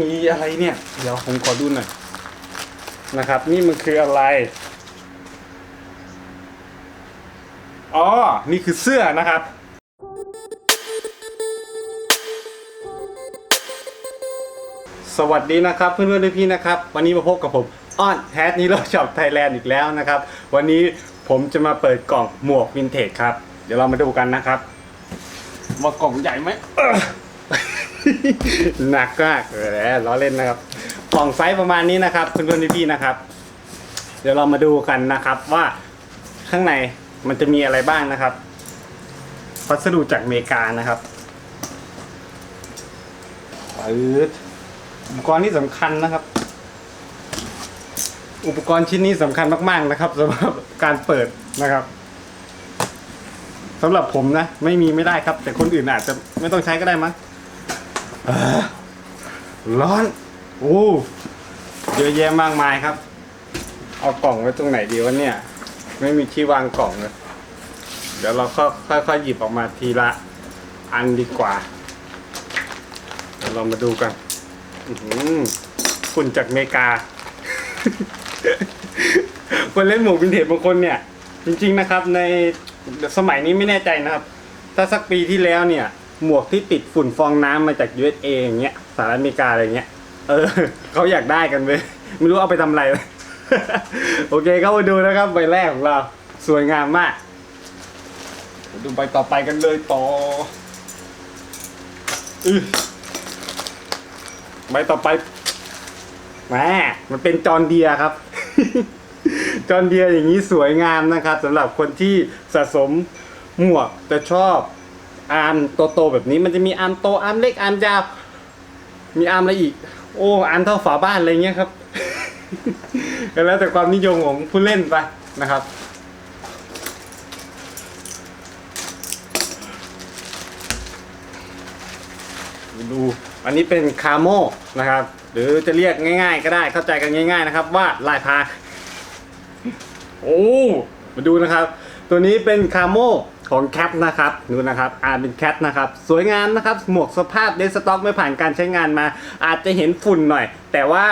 มีอะไรเนี่ย เดี๋ยวผมขอดูหน่อยนะครับ นี่มันคืออะไรอ๋อ นี่คือเสื้อนะครับ สวัสดีนะครับเพื่อนๆพี่ๆนะครับ วันนี้มาพบกับผมอ้อนแทสนี้เราช็อปไทยแลนด์อีกแล้วนะครับ วันนี้ผมจะมาเปิดกล่องหมวกวินเทจครับ เดี๋ยวเรามาดูกันนะครับ ว่ากล่องใหญ่ไหมเอ้อ หนักมากเออแล้วล้อเล่นนะครับกล่องไซส์ประมาณนี้นะครับเพื่อนๆพี่ๆนะครับ เดี๋ยวเรามาดูกันนะครับว่าข้างในมันจะมีอะไรบ้างนะครับ พัสดุจากอเมริกานะครับอุปกรณ์ที่สำคัญนะครับ อุปกรณ์ชิ้นนี้สำคัญมากๆนะครับสำหรับการเปิดนะครับสำหรับผมนะ ไม่มีไม่ได้ครับ แต่คนอื่นอาจจะไม่ต้องใช้ก็ได้มั้ง ร้อน โอ้เยอะแยะมากมายครับ เอากล่องไว้ตรงไหนดีวะเนี่ย ไม่มีที่วางกล่องเลย เดี๋ยวเราค่อยค่อยๆหยิบออกมาทีละ อันดีกว่า เดี๋ยวเรามาดูกันฝุ่นจากเมกา คนเล่นหมวกวินเทจบางคนเนี่ย จริง ๆนะครับ ในสมัยนี้ไม่แน่ใจนะครับ ถ้าสักปีที่แล้วเนี่ย หมวกที่ติดฝุ่นฟองน้ำมาจาก USA อย่างเงี้ยสหรัฐอเมริกาอะไรเงี้ย เออเขาอยากได้กันเว้ยไม่รู้เอาไปทำอะไร โอเคเข้ามาดูนะครับใบแรกของเราสวยงามมาก ดูใบต่อไปกันเลยต่ออือใบต่อไปแหมมันเป็นจอนเดียครับ จอนเดียอย่างนี้สวยงามนะครับสำหรับคนที่สะสมหมวกแต่ชอบ อาร์มโตๆแบบนี้มันจะมีอาร์มโตอาร์มเล็กอาร์มยาว มีอาร์มอะไรอีก โอ้อาร์มเท่าฝาบ้านอะไรเงี้ยครับก็แล้วแต่ความนิยมของผู้เล่นไปนะครับดูอันนี้เป็นคาโมนะครับ หรือจะเรียกง่าย ๆ ก็ได้เข้าใจกันง่าย ๆ นะครับ ว่าลายพา โอ้มาดูนะครับ ตัวนี้เป็นคาโม ของแคปนะครับดูนะครับอ่าเป็นแคปนะครับสวยงามนะครับหมวกสภาพเดสต็อกไม่ผ่านการใช้งานมา อาจจะเห็นฝุ่นหน่อย แต่ว่า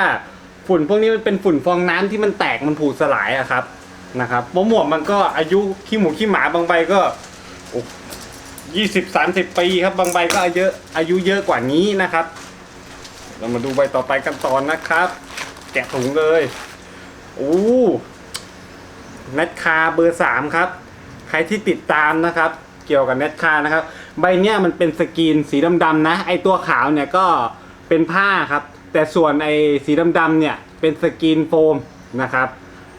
ฝุ่นพวกนี้มันเป็นฝุ่นฟองน้ำที่มันแตกมันผุสลายอะครับนะครับเพราะหมวกมันก็อายุขี้หมูขี้หมาบางใบก็ยี่สิบสามสิบปีครับบางใบก็อายุเยอะอายุเยอะกว่านี้นะครับ เรามาดูใบต่อไปกันตอนนะครับ แกะถุงเลยโอ้เน็ตคาเบอร์สามครับ ใครที่ติดตามนะครับ เกี่ยวกับเน็ตคานะครับ ใบเนี้ยมันเป็นสกรีนสีดำๆนะ ไอตัวขาวเนี่ยก็เป็นผ้าครับ แต่ส่วนไอสีดำๆเนี่ยเป็นสกรีนโฟมนะครับ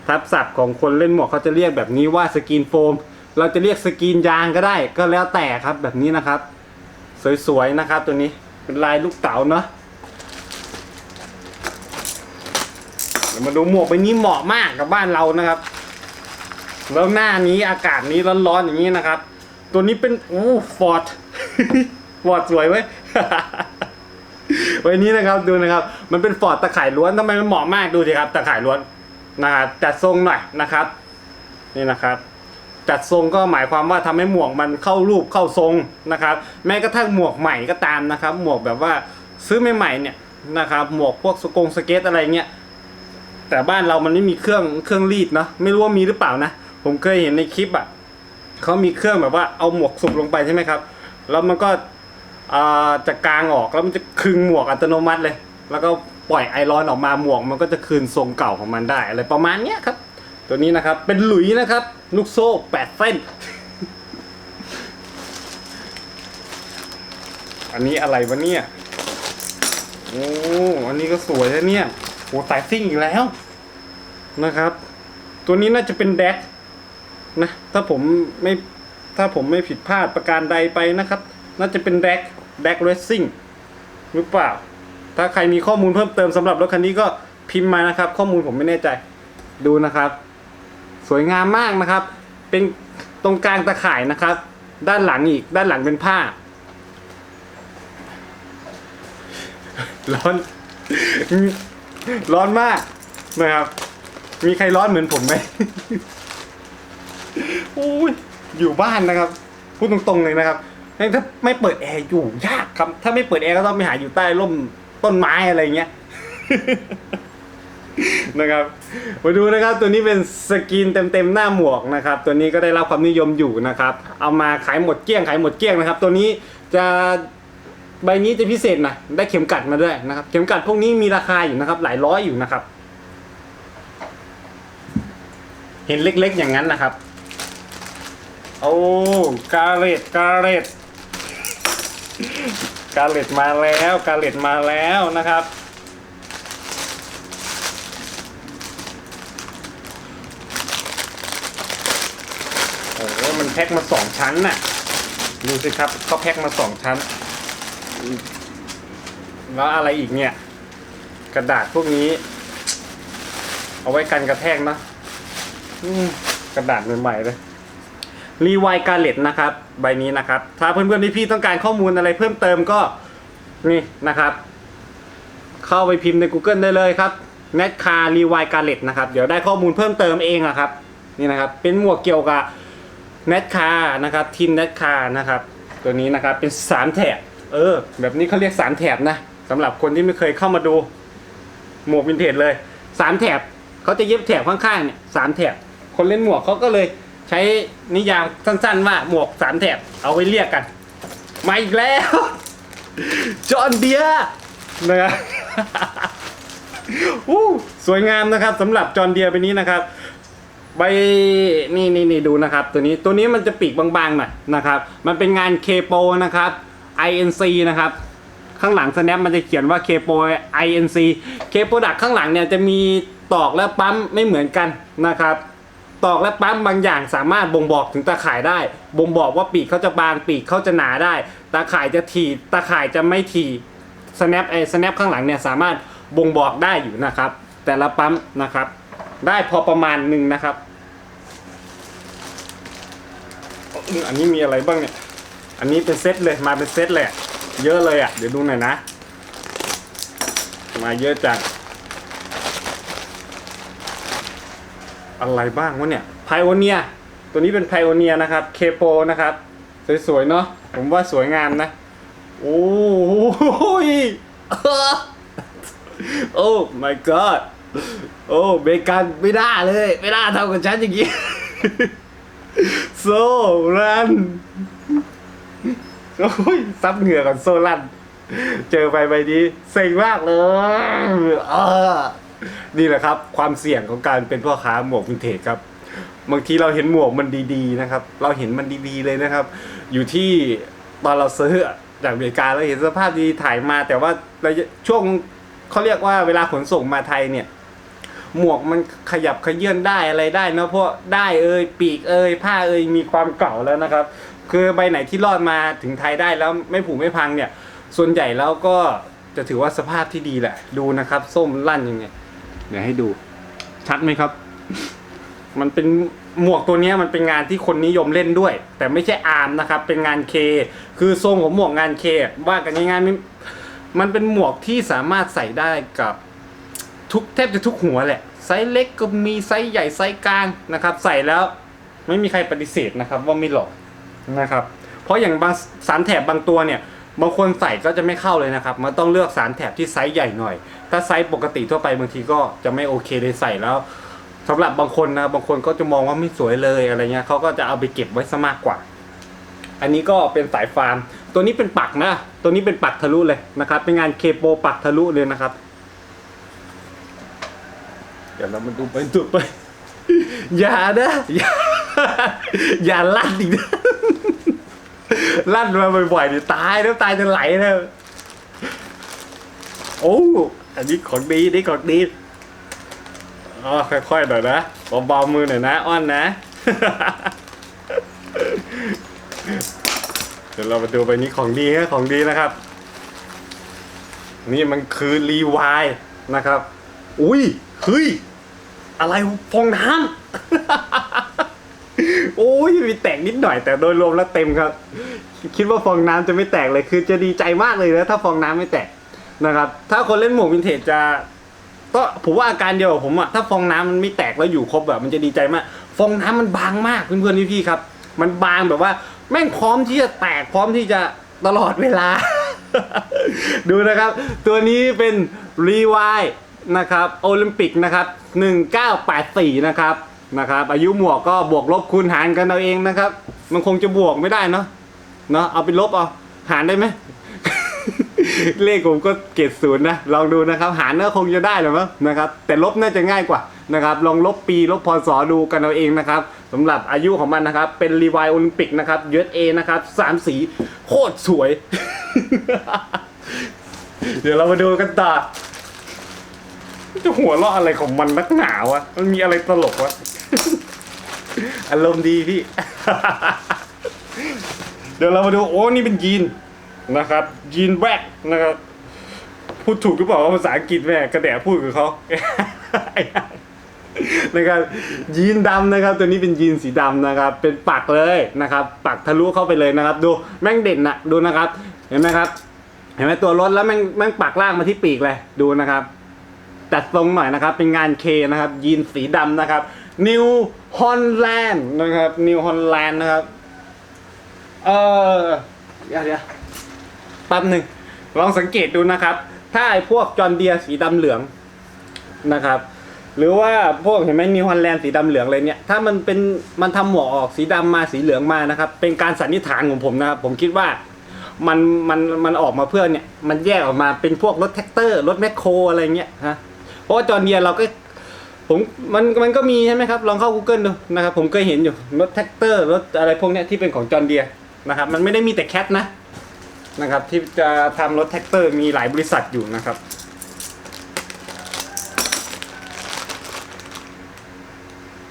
ทับศัพท์ของคนเล่นหมวกเขาจะเรียกแบบนี้ว่าสกรีนโฟม เราจะเรียกสกรีนยางก็ได้ ก็แล้วแต่ครับแบบนี้นะครับ สวยๆนะครับ ตัวนี้เป็นลายลูกเต๋าเนาะเดี๋ยวมาดูหมวกใบนี้เหมาะมากกับบ้านเรานะครับ แล้วหน้านี้อากาศนี้ร้อนๆอย่างนี้นะครับ ตัวนี้เป็นโอ้ฟอร์ดฟอร์ดสวยเว้ยวันนี้นะครับดูนะครับ มันเป็นฟอร์ดตะข่ายล้วนทำไมมันเหมาะมากดูสิครับตะข่ายล้วนนะครับจัดทรงหน่อยนะครับ นี่นะครับ จัดทรงก็หมายความว่าทำให้หมวกมันเข้ารูปเข้าทรงนะครับ แม้กระทั่งหมวกใหม่ก็ตามนะครับ หมวกแบบว่าซื้อใหม่ๆเนี่ยนะครับ หมวกพวกสกงสเก็ตอะไรเงี้ยแต่บ้านเรามันไม่มีเครื่องเครื่องรีดเนาะไม่รู้ว่ามีหรือเปล่านะ ผมเคยเห็นในคลิปอะเขามีเครื่องแบบว่าเอาหมวกสุบลงไปใช่ไหมครับ แล้วมันก็จะกลางออกแล้วมันจะคึงหมวกอัตโนมัติเลย แล้วก็ปล่อยไอร้อนออกมาหมวก มันก็จะคืนทรงเก่าของมันได้อะไรประมาณเนี้ยครับ ตัวนี้นะครับเป็นหลุยนะครับ ลูกโซ่แปดเส้น อันนี้อะไรวะเนี่ยโอ้อันนี้ก็สวยนะเนี่ยโหสายซิ่งอีกแล้วนะครับ ตัวนี้น่าจะเป็นแดก นะ ถ้าผมไม่ถ้าผมไม่ผิดพลาดประการใดไปนะครับ น่าจะเป็นแดกแดกเรซซิ่งหรือเปล่า ถ้าใครมีข้อมูลเพิ่มเติมสำหรับรถคันนี้ก็พิมพ์มานะครับ ข้อมูลผมไม่แน่ใจดูนะครับ สวยงามมากนะครับ เป็นตรงกลางตะข่ายนะครับ ด้านหลังอีก ด้านหลังเป็นผ้า ร้อน ร้อนมากนะครับ มีใครร้อนเหมือนผมไหม อุ้ยอยู่บ้านนะครับ พูดตรงๆเลยนะครับถ้าไม่เปิดแอร์อยู่ยากครับ ถ้าไม่เปิดแอร์ก็ต้องไปหาอยู่ใต้ร่มต้นไม้อะไรเงี้ยนะครับมาดูนะครับตัวนี้เป็นสกรีนเต็มๆหน้าหมวกนะครับ ตัวนี้ก็ได้รับความนิยมอยู่นะครับ เอามาขายหมดเกลี้ยงขายหมดเกลี้ยงนะครับ ตัวนี้จะใบนี้จะพิเศษนะได้เข็มกัดมาด้วยนะครับ เข็มกัดพวกนี้มีราคาอยู่นะครับ หลายร้อยอยู่นะครับ เห็นเล็กๆอย่างนั้นนะครับ โอ้กาเลตกาเลตกาเลตมาแล้วกาเลตมาแล้วนะครับ โอ้มันแพ็คมาสองชั้นน่ะ ดูสิครับเขาแพ็คมาสองชั้น แล้วอะไรอีกเนี่ย กระดาษพวกนี้ เอาไว้กันกระแทกนะกระดาษใหม่ๆเลย รีไวการเลตนะครับใบนี้นะครับ ถ้าเพื่อนๆพี่ๆต้องการข้อมูลอะไรเพิ่มเติมก็นี่นะครับ เข้าไปพิมพ์ใน Google ได้เลยครับ n e t c a r r e w i g a r l e t นะครับ เดี๋ยวได้ข้อมูลเพิ่มเติมเองอะครับนี่นะครับ เป็นหมวกเกี่ยวกับ n e t c a r นะครับทีม n e t c a r นะครับ ตัวนี้นะครับเป็นสามแถบเออ แบบนี้เขาเรียกสามแถบนะสำหรับคนที่ไม่เคยเข้ามาดูหมวกวินเทจเลยสามแถบเขาจะเย็บแถบข้างๆเนี่ยสามแถบคนเล่นหมวกเขาก็เลย ใช้นิยามสั้นๆว่าหมวกสามแถบเอาไว้เรียกกัน มาอีกแล้ว จอห์นเดียร์นะครับอู้สวยงามนะครับสำหรับจอห์นเดียไปนี้นะครับใบนี่นี่นี่ดูนะครับ ตัวนี้ตัวนี้มันจะปีกบางๆหน่อยนะครับ มันเป็นงานเคโปนะครับ INC นะครับ ข้างหลัง snap มันจะเขียนว่า k p o INC k p o ดักข้างหลังเนี่ยจะมีตอกและปั๊มไม่เหมือนกันนะครับ ตอกและปั๊มบางอย่างสามารถบ่งบอกถึงตาข่ายได้ บ่งบอกว่าปีกเขาจะบางปีกเขาจะหนาได้ ตาข่ายจะถี่ตาข่ายจะไม่ถี่ snap ไอ้ snap ข้างหลังเนี่ยสามารถบ่งบอกได้อยู่นะครับ แต่ละปั๊มนะครับ ได้พอประมาณหนึ่งนะครับ อันนี้มีอะไรบ้างเนี่ย อันนี้เป็นเซตเลยมาเป็นเซตเลยอะเยอะเลยอะเดี๋ยวดูหน่อยนะ มาเยอะจัง อะไรบ้างวะเนี่ยไพโอเนียตัวนี้เป็นไพโอเนียนะครับเคโปนะครับ สวยๆเนาะผมว่าสวยงามนะ โอ้โหยโอ้ my god โอ้เบกันไม่ได้เลย ไม่ได้ทำกับฉันอย่างนี้โซรันโอ้ยซับเหงื่อกันโซลัน เจอไปใบนี้เซ็งมากเลยเออ นี่แหละครับ ความเสี่ยงของการเป็นพ่อค้าหมวกวินเทจครับ บางทีเราเห็นหมวกมันดีๆนะครับ เราเห็นมันดีๆเลยนะครับ อยู่ที่ตอนเราซื้อจากอเมริกาเราเห็นสภาพดีถ่ายมา แต่ว่าระยะช่วงเขาเรียกว่าเวลาขนส่งมาไทยเนี่ย หมวกมันขยับขยื่นได้อะไรได้เนอะเพราะได้เอ่ยปีกเอ่ยผ้าเอ่ยมีความเก่าแล้วนะครับ คือใบไหนที่รอดมาถึงไทยได้แล้วไม่ผุไม่พังเนี่ย ส่วนใหญ่แล้วก็จะถือว่าสภาพที่ดีแหละ ดูนะครับ ส้มลั่นยังไง เดี๋ยวให้ดู ชัดไหมครับ มันเป็นหมวกตัวนี้มันเป็นงานที่คนนิยมเล่นด้วย แต่ไม่ใช่อาร์มนะครับ เป็นงานเค คือทรงของหมวกงานเคว่ากันง่ายๆมันมันเป็นหมวกที่สามารถใส่ได้กับทุกแทบจะทุกหัวแหละ ไซส์เล็กก็มีไซส์ใหญ่ไซส์กลางนะครับ ใส่แล้วไม่มีใครปฏิเสธนะครับ ว่าไม่หล่อนะครับ เพราะอย่างบางสารแถบบางตัวเนี่ย บางคนใส่ก็จะไม่เข้าเลยนะครับ มันต้องเลือกสารแถบที่ไซส์ใหญ่หน่อย ถ้าไซส์ปกติทั่วไปบางทีก็จะไม่โอเคเลยใส่แล้วสำหรับบางคนนะบางคนก็จะมองว่าไม่สวยเลยอะไรเงี้ยเขาก็จะเอาไปเก็บไว้ซะมากกว่า อันนี้ก็เป็นสายฟาร์ม ตัวนี้เป็นปักนะ ตัวนี้เป็นปักทะลุเลยนะครับ เป็นงานเคโปปักทะลุเลยนะครับ เดี๋ยวเรามาดูไปดูไปอย่านะอย่าอย่าลั่นอีกนะ ลั่นมาบ่อยๆเดี๋ยวตายแล้วตายจะไหลแล้วโอ้อันนี้ของดีนี่ของดีอ๋อค่อยๆหน่อยนะเบาๆมือหน่อยนะอ้อนนะ เดี๋ยวเรามาดูไปนี้ของดีนะของดีนะครับ นี่มันคือรีวายนะครับ อุ้ยเฮ้ยอะไรฟองน้ำ อ้ยมีแตกนิดหน่อยแต่โดยรวมแล้วเต็มครับ คิดว่าฟองน้ำจะไม่แตกเลยคือจะดีใจมากเลยนะถ้าฟองน้ำไม่แตกนะครับ ถ้าคนเล่นหมวกวินเทจจะก็ผมว่าอาการเดียวกับผมอะถ้าฟองน้ำมันไม่แตกแล้วอยู่ครบแบบมันจะดีใจมาก ฟองน้ำมันบางมากเพื่อนๆพี่ๆครับ มันบางแบบว่า แม่งพร้อมที่จะแตกพร้อมที่จะตลอดเวลา ดูนะครับ ตัวนี้เป็นรีวายนะครับโอลิมปิกนะครับ 1984 นะครับ นะครับอายุหมวกก็บวกลบคูณหารกันเอาเองนะครับ มันคงจะบวกไม่ได้เนาะเนาะเอาไปลบเอาหารได้ไหม เลขผมก็เกรดศูนย์นะลองดูนะครับ หารก็คงจะได้หรือมั้งนะครับ แต่ลบน่าจะง่ายกว่านะครับ ลองลบปีลบพศดูกันเอาเองนะครับสำหรับอายุของมันนะครับ เป็นรีวายโอลิมปิกนะครับ USA นะครับสามสีโคตรสวย เดี๋ยวเรามาดูกันต่อ จะหัวเราะอะไรของมันนักหนาวะ มันมีอะไรตลกวะ อารมณ์ดีพี่ เดี๋ยวเรามาดูโอ้นี่เป็นยีนนะครับ ยีนแบกนะครับ พูดถูกหรือเปล่าว่าภาษาอังกฤษแม่กระแดะพูดกับเขานะครับยีนดำนะครับ ตัวนี้เป็นยีนสีดำนะครับ เป็นปักเลยนะครับ ปักทะลุเข้าไปเลยนะครับ ดูแม่งเด่นนะดูนะครับ เห็นไหมครับ เห็นไหมตัวรถแล้วแม่งแม่งปักล่างมาที่ปีกเลยดูนะครับ ตัดทรงหน่อยนะครับ เป็นงานเคนะครับ ยีนสีดำนะครับ New Holland นะครับ New Holland นะครับ เออเดี๋ยวเดี๋ยวแป๊บหนึ่งลองสังเกตดูนะครับ ถ้าไอ้พวกจอร์เดียสีดำเหลืองนะครับ หรือว่าพวกเห็นไหมนิวฮอลแลนด์สีดำเหลืองอะไรเนี่ย ถ้ามันเป็นมันทำหมวกออกสีดำมาสีเหลืองมานะครับ เป็นการสันนิษฐานของผมนะครับ ผมคิดว่ามันมันมันออกมาเพื่อเนี่ย มันแยกออกมาเป็นพวกรถแท็กเตอร์ รถแมคโครอะไรเงี้ยฮะ ราะว่าจอร์เดียเราก็ผมมันมันก็มีใช่ไหมครับ ลองเข้า Google ดูนะครับผมเคยเห็นอยู่รถแท็กเตอร์รถอะไรพวกเนี้ยที่เป็นของจอร์เดียนะครับมันไม่ได้มีแต่แคทนะนะครับที่จะทำรถแท็กเตอร์มีหลายบริษัทอยู่นะครับ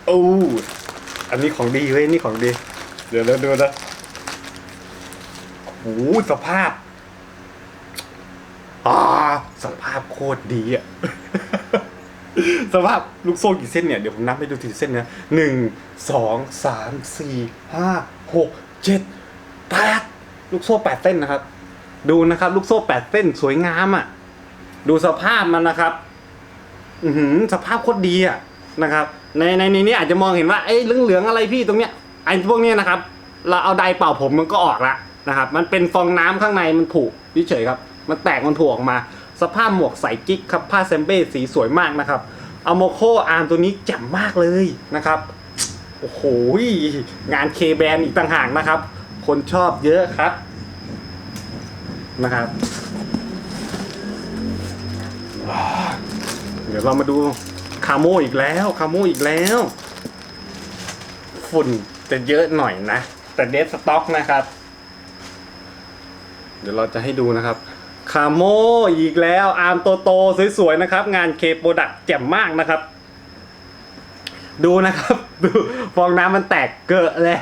โอ้อันนี้ของดีเว้ยนี่ของดี เดี๋ยวเราดูนะโอ้สภาพอ่าสภาพโคตรดีอะ สภาพลูกโซ่กี่เส้นเนี่ย เดี๋ยวผมนับให้ดูทีเส้นนะหนึ่งสองสามสี่ห้าหกเจ็ดแปดลูกโซ่แปดเส้นนะครับ ดูนะครับ ลูกโซ่แปดเส้นสวยงามอะ่ะ ดูสภาพมันนะครับ อือสภาพโคตรดีอะนะครับ ในในในนี้อาจจะมองเห็นว่าเอ้ยเหลืองๆอะไรพี่ตรงเนี้ยไอ้พวกเนี้ยนะครับ เราเอาไดเป่าผมมันก็ออกละนะครับ มันเป็นฟองน้ำข้างในมันผุเฉยครับ มันแตกมันผุออกมา สภาพหมวกใส่กิ๊กครับผ้าเซมเบ้สีสวยมากนะครับอโมโคอาร์มตัวนี้แจ่มมากเลยนะครับโอ้โหงานเคแบนอีกต่างหากนะครับ คนชอบเยอะครับนะครับ เดี๋ยวเรามาดูคาโมอีกแล้วคาโมอีกแล้ว ฝุ่นจะเยอะหน่อยนะ แต่เดสสต็อกนะครับ เดี๋ยวเราจะให้ดูนะครับ คาโมอีกแล้ว อาร์มโตโตสวยๆนะครับ งานเคโปรดักแจ่มมากนะครับ ดูนะครับ ดูฟองน้ำมันแตกเกอะเลย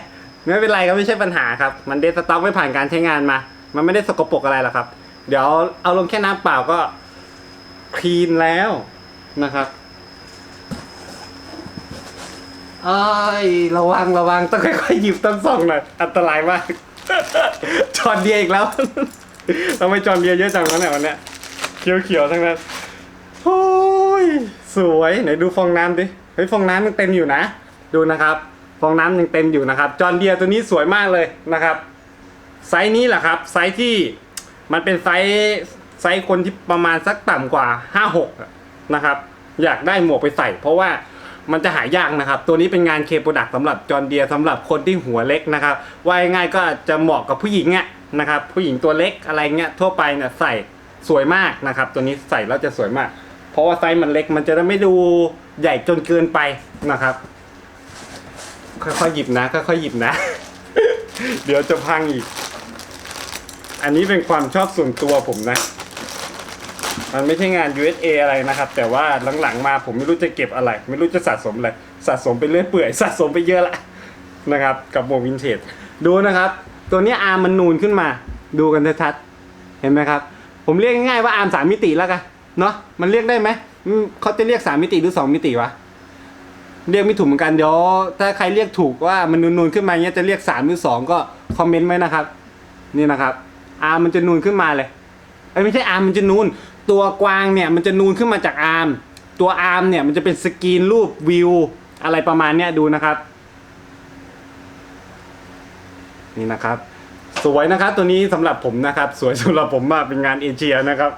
ไม่เป็นไรก็ไม่ใช่ปัญหาครับ มันเดสต็อกไม่ผ่านการใช้งานมา มันไม่ได้สกปรกอะไรหรอกครับ เดี๋ยวเอาลงแค่น้ำเปล่าก็คลีนแล้วนะครับเอ้ยระวังระวังต้องค่อยๆหยิบต้องส่องหน่อยอันตรายมากจอดเดียอีกแล้ว ทำไมจอดเดียเยอะจังวะเนี่ยวันเนี้ยเขียวๆทั้งนั้นโอ้ยสวยไหนดูฟองน้ำดิเฮ้ยฟองน้ำยังเต็มอยู่นะ ดูนะครับ ฟองน้ำยังเต็มอยู่นะครับ จอนเดียตัวนี้สวยมากเลยนะครับ ไซส์นี้แหละครับ ไซส์ที่มันเป็นไซส์ไซส์คนที่ประมาณสักต่ำกว่า56อะนะครับ อยากได้หมวกไปใส่ เพราะว่ามันจะหายากนะครับ ตัวนี้เป็นงานเคโปรดักสำหรับจอนเดียสำหรับคนที่หัวเล็กนะครับ ว่าง่ายก็จะเหมาะกับผู้หญิงอะ นะครับผู้หญิงตัวเล็กอะไรเงี้ยทั่วไปเนี่ยใส่สวยมากนะครับ ตัวนี้ใส่แล้วจะสวยมาก เพราะว่าไซส์มันเล็กมันจะได้ไม่ดูใหญ่จนเกินไปนะครับ ค่อยๆหยิบนะค่อยๆหยิบนะ เดี๋ยวจะพังอีก อันนี้เป็นความชอบส่วนตัวผมนะ มันไม่ใช่งาน USA อะไรนะครับ แต่ว่าหลังๆมาผมไม่รู้จะเก็บอะไร ไม่รู้จะสะสมอะไรสะสมไปเรื่อยเปื่อยสะสมไปเยอะละนะครับ กับหมวินเทจดูนะครับ ตัวนี้อาร์มมันนูนขึ้นมา ดูกันชัดๆเห็นไหมครับ ผมเรียกง่ายๆว่าอาร์มสามมิติแล้วกันเนาะมันเรียกได้ไหมเขาจะเรียกสามมิติหรือสองมิติวะเรียกไม่ถูกเหมือนกันเดี๋ยวถ้าใครเรียกถูกว่ามันนูนๆขึ้นมาเนี้ยจะเรียกสามหรือสองก็คอมเมนต์ไว้นะครับ นี่นะครับอาร์มมันจะนูนขึ้นมาเลยเอ้ยไม่ใช่อาร์มมันจะนูน ตัวกวางเนี่ยมันจะนูนขึ้นมาจากอาร์มตัวอาร์มเนี่ยมันจะเป็นสกรีนรูปวิวอะไรประมาณเนี้ยดูนะครับ นี่นะครับ สวยนะครับตัวนี้สำหรับผมนะครับ สวยสำหรับผมมากเป็นงานเอเชียนะครับ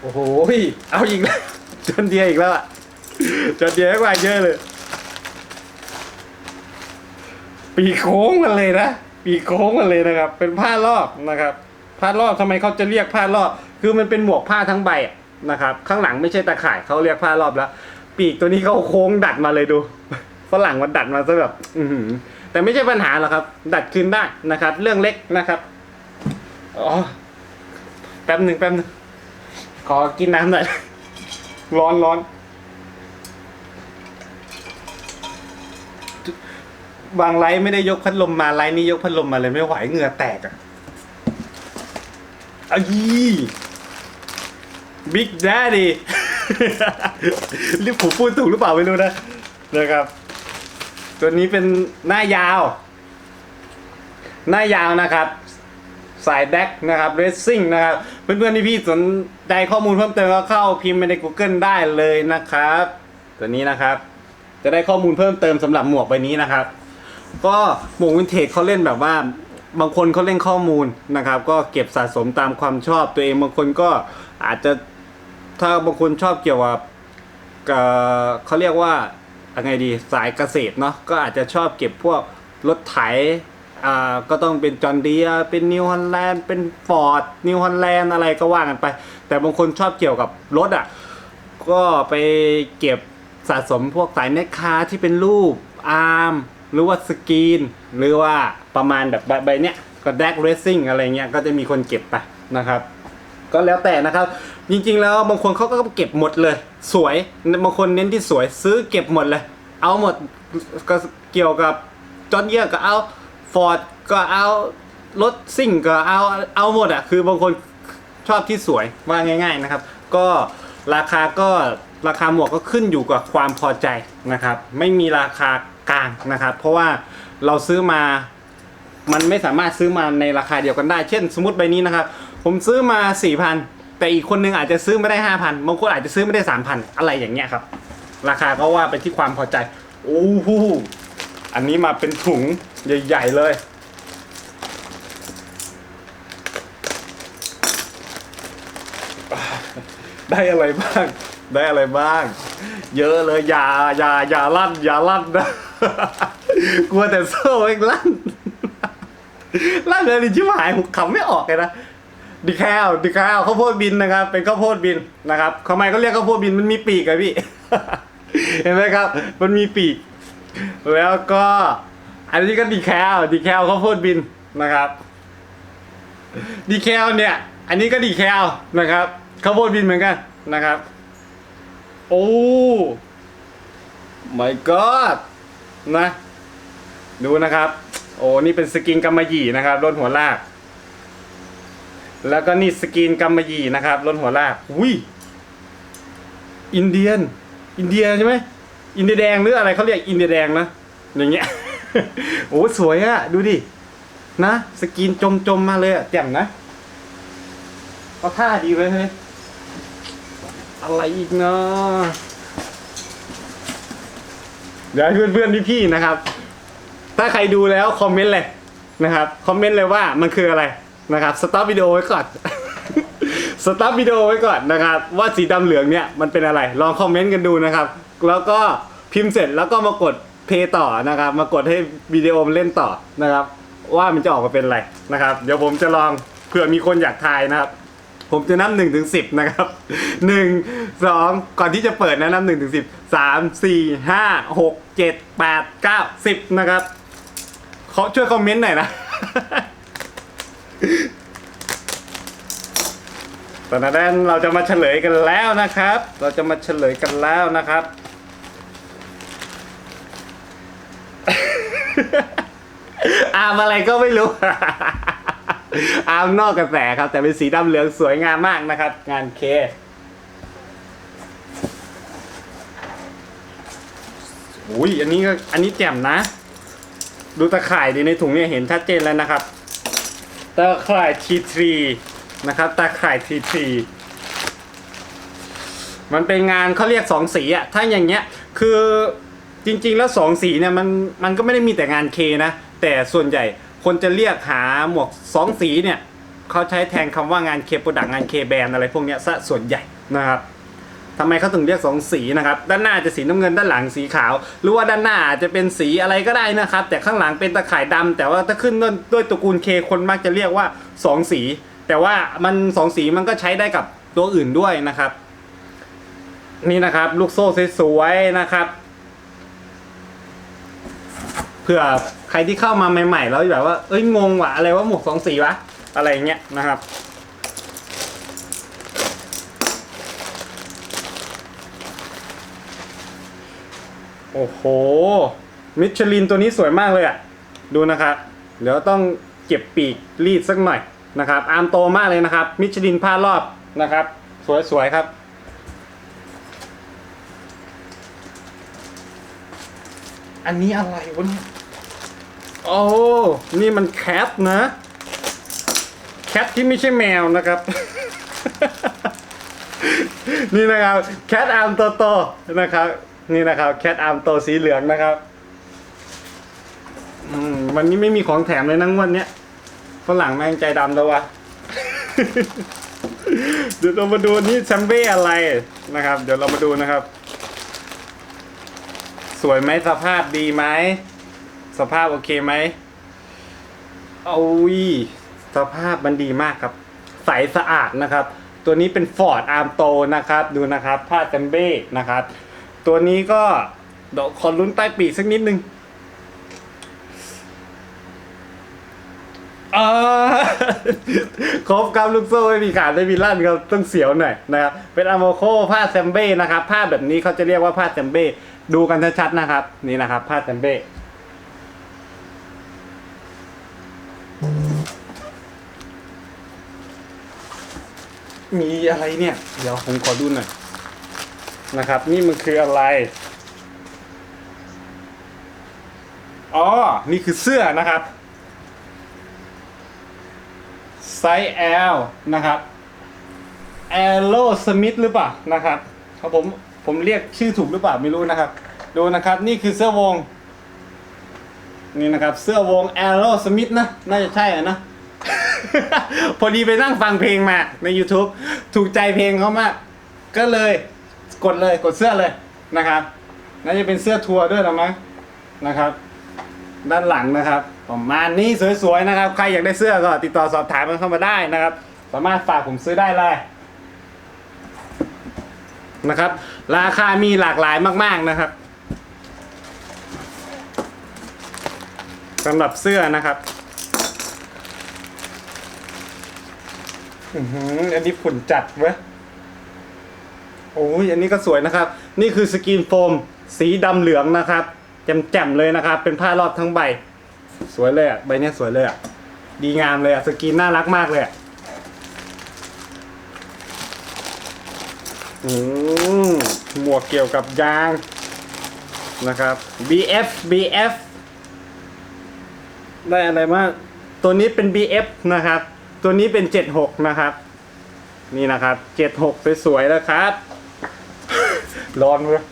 โอ้โหเอาอีกแล้วจนเดียอีกแล้วอะจนเดียกว่าเยอะเลย ปีโค้งมันเลยนะปีโค้งมันเลยนะครับ เป็นผ้ารอบนะครับผ้ารอบทำไมเขาจะเรียกผ้ารอบคือมันเป็นหมวกผ้าทั้งใบนะครับ ข้างหลังไม่ใช่ตะข่ายเขาเรียกผ้ารอบแล้ว ปีกตัวนี้เขาโค้งดัดมาเลยดูฝรั่งมันดัดมาซะแบบ อืแต่ไม่ใช่ปัญหาหรอกครับ ดัดคืนได้นะครับ เรื่องเล็กนะครับอ๋อแป๊บหนึ่งแป๊บหนึ่งขอกินน้ำหน่อยร้อนร้อนบางไลฟ์ไม่ได้ยกพัดลมมาไลฟ์นี้ยกพัดลมมาเลยไม่ไหวเหงื่อแตกอะอ้ยบิ๊กแดดดี้ รีบผมพูดถูกหรือเปล่าไม่รู้นะนะครับ ตัวนี้เป็นหน้ายาว หน้ายาวนะครับ สายแดกนะครับเรซซิ่งนะครับ เพื่อนๆที่พี่สนใจข้อมูลเพิ่มเติมก็เข้าพิมพ์ไปใน Google ได้เลยนะครับ ตัวนี้นะครับ จะได้ข้อมูลเพิ่มเติมสำหรับหมวกใบนี้นะครับ ก็หมวกวินเทจเขาเล่นแบบว่าบางคนเขาเล่นข้อมูลนะครับ ก็เก็บสะสมตามความชอบตัวเองบางคนก็อาจจะ ถ้าบางคนชอบเกี่ยวกับเขาเรียกว่าอะไรไงดีสายเกษตรเนาะก็อาจจะชอบเก็บพวกรถไถอ่าก็ต้องเป็นจอห์นเดียเป็นนิวฮอลแลนด์เป็นฟอร์ดนิวฮอลแลนด์อะไรก็ว่ากันไป แต่บางคนชอบเกี่ยวกับรถอะก็ไปเก็บสะสมพวกสายเน็ตคาที่เป็นรูปอาร์มหรือว่าสกรีน หรือว่าประมาณแบบใบใบเนี้ยก็แดกเรซซิ่งอะไรเงี้ยก็จะมีคนเก็บไปนะครับ ก็แล้วแต่นะครับ จริงๆแล้วบางคนเขาก็เก็บหมดเลย สวยบางคนเน้นที่สวยซื้อเก็บหมดเลย เอาหมดก็เกี่ยวกับจอร์เยียก็เอาฟอร์ดก็เอารถซิ่งก็เอาเอาหมดอะคือบางคนชอบที่สวยว่าง่าย ๆนะครับ ก็ราคาก็ราคาหมวกก็ขึ้นอยู่กับความพอใจนะครับ ไม่มีราคากลางนะครับ เพราะว่าเราซื้อมามันไม่สามารถซื้อมาในราคาเดียวกันได้ เช่น สมมติใบนี้นะครับ ผมซื้อมา4,000แต่อีกคนนึงอาจจะซื้อไม่ได้5,000บางคนอาจจะซื้อไม่ได้3,000อะไรอย่างเงี้ยครับ ราคาก็ว่าไปที่ความพอใจโอ้โหอันนี้มาเป็นถุงใหญ่ๆเลย ได้อะไรบ้างได้อะไรบ้าง เยอะเลยอย่าอย่าอย่าลั่นอย่าลั่นนะกลัวแต่โซ่เองลั่นลั่นเลยดิชิบหายผมขำไม่ออกเลยนะ ดีแคลดีแคลข้าวโพดบินนะครับ เป็นข้าวโพดบินนะครับทำไมเขาเรียกข้าวโพดบินมันมีปีกอะพี่ เห็นไหมครับ มันมีปีก แล้วก็อันนี้ก็ดีแคลดีแคลข้าวโพดบินนะครับดีแคลเนี่ย อันนี้ก็ดีแคลนะครับข้าวโพดบินเหมือนกันนะครับ โอ้ my god นะ ดูนะครับ โอ้ นี่เป็นสกินกำมะหยี่นะครับรถหัวลาก แล้วก็นี่สกินกำมะหยี่นะครับรถหัวลากอุ้ยอินเดียน อินเดียใช่ไหมอินเดียแดงหรืออะไรเขาเรียกอินเดียแดงนะอย่างเงี้ยโอ้สวยอะดูดินะสกินจมจมๆมาเลยอะแจ่มนะเอาท่าดีเลยเฮ้ยอะไรอีกเนาะเดี๋ยวเพื่อนๆพี่ๆนะครับ ถ้าใครดูแล้วคอมเมนต์เลยนะครับ คอมเมนต์เลยว่ามันคืออะไร นะครับสต็อปวิดีโอไว้ก่อนสต็อปวิดีโอไว้ก่อนนะครับ ว่าสีดำเหลืองเนี่ยมันเป็นอะไร ลองคอมเมนต์กันดูนะครับ แล้วก็พิมพ์เสร็จแล้วก็มากดเพย์ต่อนะครับ มากดให้วิดีโอมันเล่นต่อนะครับ ว่ามันจะออกมาเป็นอะไรนะครับ เดี๋ยวผมจะลองเผื่อมีคนอยากทายนะครับ ผมจะนับหนึ่งถึงสิบนะครับหนึ่งสองก่อนที่จะเปิดนะนับหนึ่งถึงสิบสามสี่ห้าหกเจ็ดแปดเก้าสิบนะครับเขาช่วยคอมเมนต์หน่อยนะ ตอนนั้นเราจะมาเฉลยกันแล้วนะครับ เราจะมาเฉลยกันแล้วนะครับ อามอะไรก็ไม่รู้ อามนอกกระแสครับ แต่เป็นสีดำเหลืองสวยงามมากนะครับ งานเคอุ้ยอันนี้ก็อันนี้แจ่มนะ ดูตะข่ายดีในถุงเนี่ยเห็นชัดเจนแล้วนะครับ ตะข่ายทีทรีนะครับตะข่ายทีทรีมันเป็นงานเขาเรียกสองสีอะถ้าอย่างเงี้ยคือจริง ๆ แล้วสองสีเนี่ยมันมันก็ไม่ได้มีแต่งานเคนะ แต่ส่วนใหญ่คนจะเรียกหาหมวกสองสีเนี่ยเขาใช้แทนคำว่างานเคโปรดักงานเคแบรนด์อะไรพวกเนี้ยซะส่วนใหญ่นะครับ ทำไมเขาถึงเรียกสองสีนะครับ ด้านหน้าจะสีน้ำเงินด้านหลังสีขาว หรือว่าด้านหน้าจะเป็นสีอะไรก็ได้นะครับ แต่ข้างหลังเป็นตะข่ายดำแต่ว่าถ้าขึ้นด้วยด้วยตระกูลเคคนมักจะเรียกว่าสองสี แต่ว่ามันสองสีมันก็ใช้ได้กับตัวอื่นด้วยนะครับ นี่นะครับ ลูกโซ่สวยๆนะครับเผื่อใครที่เข้ามาใหม่ๆแล้วแบบว่าเอ้ยงงว่ะอะไรว่าหมวกสองสีวะอะไรเงี้ยนะครับ อ้โห มิชลินตัวนี้สวยมากเลยอะ ดูนะครับ เดี๋ยวต้องเก็บปีกรีดสักหน่อยนะครับ อาร์มโตมากเลยนะครับ มิชลินผ้ารอบนะครับ สวยๆครับ อันนี้อะไรวะเนี่ยโอ้ นี่มันแคทนะ แคทที่ไม่ใช่แมวนะครับ นี่นะครับ แคทอาร์มโตโตนะครับ นี่นะครับแคทอาร์มโตสีเหลืองนะครับอืมวันนี้ไม่มีของแถมเลยนะงวันเนี้ยฝรั่งแม่งใจดำแล้ววะ เดี๋ยวเรามาดูนี่แซมเบ้อะไรนะครับ เดี๋ยวเรามาดูนะครับ สวยไหมสภาพดีไหมสภาพโอเคไหมโอ้ยสภาพมันดีมากครับ ใสสะอาดนะครับ ตัวนี้เป็นฟอร์ดอาร์มโตนะครับ ดูนะครับผ้าแซมเบ้นะครับ ตัวนี้ก็เดี๋ยวขอลุ้นใต้ปีกสักนิดนึงอ่าครบครับลูกโซ่ไม่มีขาดไม่มีลั่นครับต้องเสียวหน่อยนะครับ เป็นอะโมโคผ้าแซมเบ้นะครับผ้าแบบนี้เขาจะเรียกว่าผ้าแซมเบ้ดูกันชัดๆนะครับ นี่นะครับผ้าแซมเบ้มีอะไรเนี่ย เดี๋ยวผมขอดูหน่อย นะครับ นี่มันคืออะไรอ๋อ นี่คือเสื้อนะครับ ไซส์ L นะครับ Aero Smith หรือเปล่านะครับครับผมผมเรียกชื่อถูกหรือเปล่าไม่รู้นะครับ ดูนะครับนี่คือเสื้อวง นี่นะครับ เสื้อวง Aero Smith นะ น่าจะใช่อะนะ พอดีไปนั่งฟังเพลงมาใน YouTube ถูกใจเพลงเขามาก ก็เลย กดเลยกดเสื้อเลยนะครับน่าจะเป็นเสื้อทัวร์ด้วยหรือมั้งนะครับ ด้านหลังนะครับประมาณนี้สวยๆนะครับ ใครอยากได้เสื้อก็ติดต่อสอบถามกันเข้ามาได้นะครับ สามารถฝากผมซื้อได้เลยนะครับ ราคามีหลากหลายมาก ๆนะครับสำหรับเสื้อนะครับอือหืออันนี้ฝุ่นจัดเว้ย อ้ยอันนี้ก็สวยนะครับ นี่คือสกรีนโฟม สีดำเหลืองนะครับแจ่มๆเลยนะครับ เป็นผ้ารอบทั้งใบ สวยเลยอะใบนี้สวยเลยอะดีงามเลยอะสกรีนน่ารักมากเลยอะอืมหมวกเกี่ยวกับยางนะครับ BF BF ได้อะไรมาตัวนี้เป็น BF นะครับ ตัวนี้เป็น 76 นะครับ นี่นะครับ 76 สวยๆแล้วครับ ร้อนเว้ย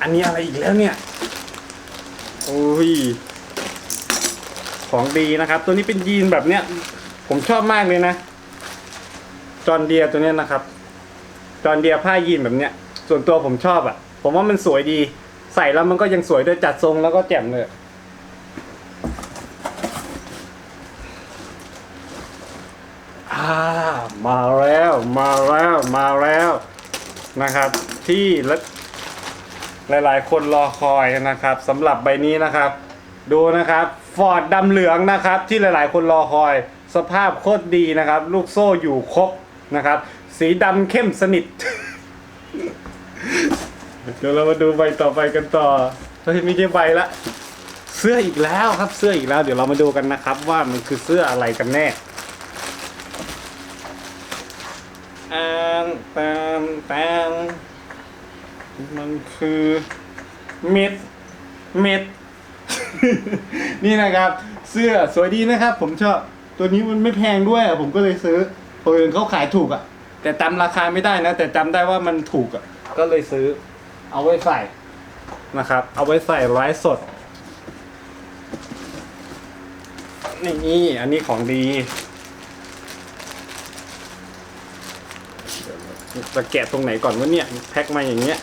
อันนี้อะไรอีกแล้วเนี่ยโอ้ยของดีนะครับ ตัวนี้เป็นยีนแบบเนี้ย ผมชอบมากเลยนะ จอนเดียตัวเนี้ยนะครับ จอนเดียผ้ายีนแบบเนี้ย ส่วนตัวผมชอบอะ่ะ ผมว่ามันสวยดี ใส่แล้วมันก็ยังสวยด้วยจัดทรงแล้วก็แจ่มเลยอ่า มาแล้วมาแล้วมาแล้วนะครับ ที่ละหลายๆ คนรอคอยนะครับสำหรับใบนี้นะครับ ดูนะครับฟอร์ดดำเหลืองนะครับ ที่หลายๆ คนรอคอย สภาพโคตรดีนะครับ ลูกโซ่อยู่ครบนะครับ สีดำเข้มสนิทเดี๋ยวเรามาดูใบต่อไปกันต่อเฮ้ยไม่ใช่ใบละเสื้ออีกแล้วครับเสื้ออีกแล้ว เดี๋ยวเรามาดูกันนะครับ ว่ามันคือเสื้ออะไรกันแน่ แอนแตนแตนมันคือเม็ดเม็ด นี่นะครับ เสื้อสวยดีนะครับ ผมชอบตัวนี้มันไม่แพงด้วยผมก็เลยซื้อคนอื่นเขาขายถูกอะแต่จำราคาไม่ได้นะ แต่จำได้ว่ามันถูกอะก็เลยซื้อ เอาไว้ใส่นะครับ เอาไว้ใส่ไลฟ์สดนี่อันนี้ของดีเดี๋ยว จะแกะตรงไหนก่อนวะเนี่ยแพ็คมาอย่างเงี้ย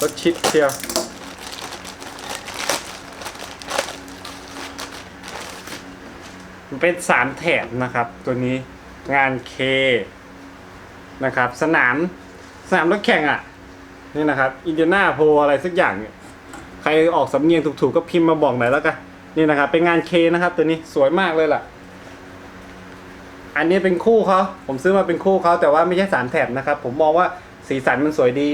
ก็ชิดเชียวมันเป็นสามแถบนะครับ ตัวนี้งานเคนะครับ สนามสนามรถแข่งอะ นี่นะครับอินเดียนาโพอะไรสักอย่างเนี่ยใครออกสำเนียงถูกๆก็พิมพ์มาบอกหน่อยแล้วกันนี่นะครับ เป็นงานเคนะครับ ตัวนี้สวยมากเลยล่ะ อันนี้เป็นคู่เขาผมซื้อมาเป็นคู่เขาแต่ว่าไม่ใช่สามแถบนะครับ ผมมองว่าสีสันมันสวยดี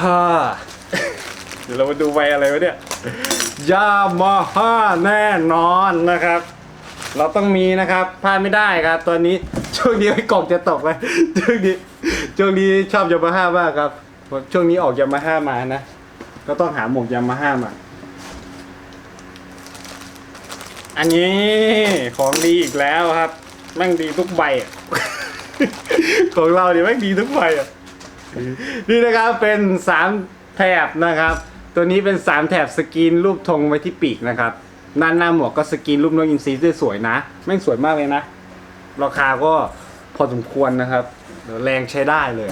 ฮ่าเดี๋ยวเรามาดูไวอะไรวะเนี่ยยามาฮ่าแน่นอนนะครับ เราต้องมีนะครับพลาดไม่ได้ครับ ตอนนี้ช่วงนี้ไอ้กล่องจะตกเลยช่วงนี้ช่วงนี้ชอบยามาฮ่ามากครับช่วงนี้ออกยามาฮ่ามานะ ก็ต้องหาหมวกยามาฮ่ามา อันนี้ของดีอีกแล้วครับ แม่งดีทุกใบอะของเราเนี่ยแม่งดีทุกใบอะ นี่นะครับเป็นสามแถบนะครับ ตัวนี้เป็นสามแถบสกรีนรูปธงไว้ที่ปีกนะครับด้านหน้าหมวกก็สกรีนรูปนกอินทรีด้วยสวยนะ แม่งสวยมากเลยนะ ราคาก็พอสมควรนะครับแรงใช้ได้เลย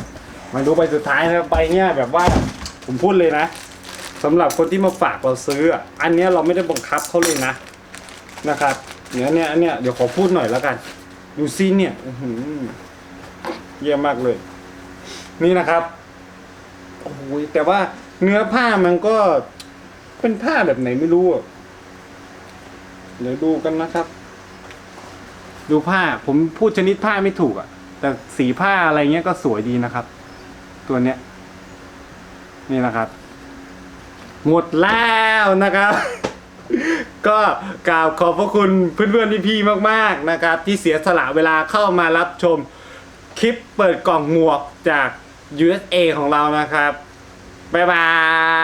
มาดูใบสุดท้ายนะครับใบเนี้ยแบบว่าผมพูดเลยนะสำหรับคนที่มาฝากเราซื้อ อันนี้เราไม่ได้บังคับเขาเลยนะ นะครับเนี้ยเนี้ยอันเนี้ยเดี๋ยวขอพูดหน่อยแล้วกัน ดูซิเนี่ยอืเยี่ยมมากเลย นี่นะครับโอ้โหแต่ว่าเนื้อผ้ามันก็เป็นผ้าแบบไหนไม่รู้เดี๋ยวดูกันนะครับ ดูผ้าผมพูดชนิดผ้าไม่ถูกอะ่ะ แต่สีผ้าอะไรเงี้ยก็สวยดีนะครับ ตัวเนี้ย นี่นะครับ หมดแล้วนะครับ ก็กราบขอบพระคุณเพื่อนๆพี่ๆมากๆนะครับ ที่เสียสละเวลาเข้ามารับชมคลิปเปิดกล่องหมวกจาก USA ของเรานะครับ บ๊ายบาย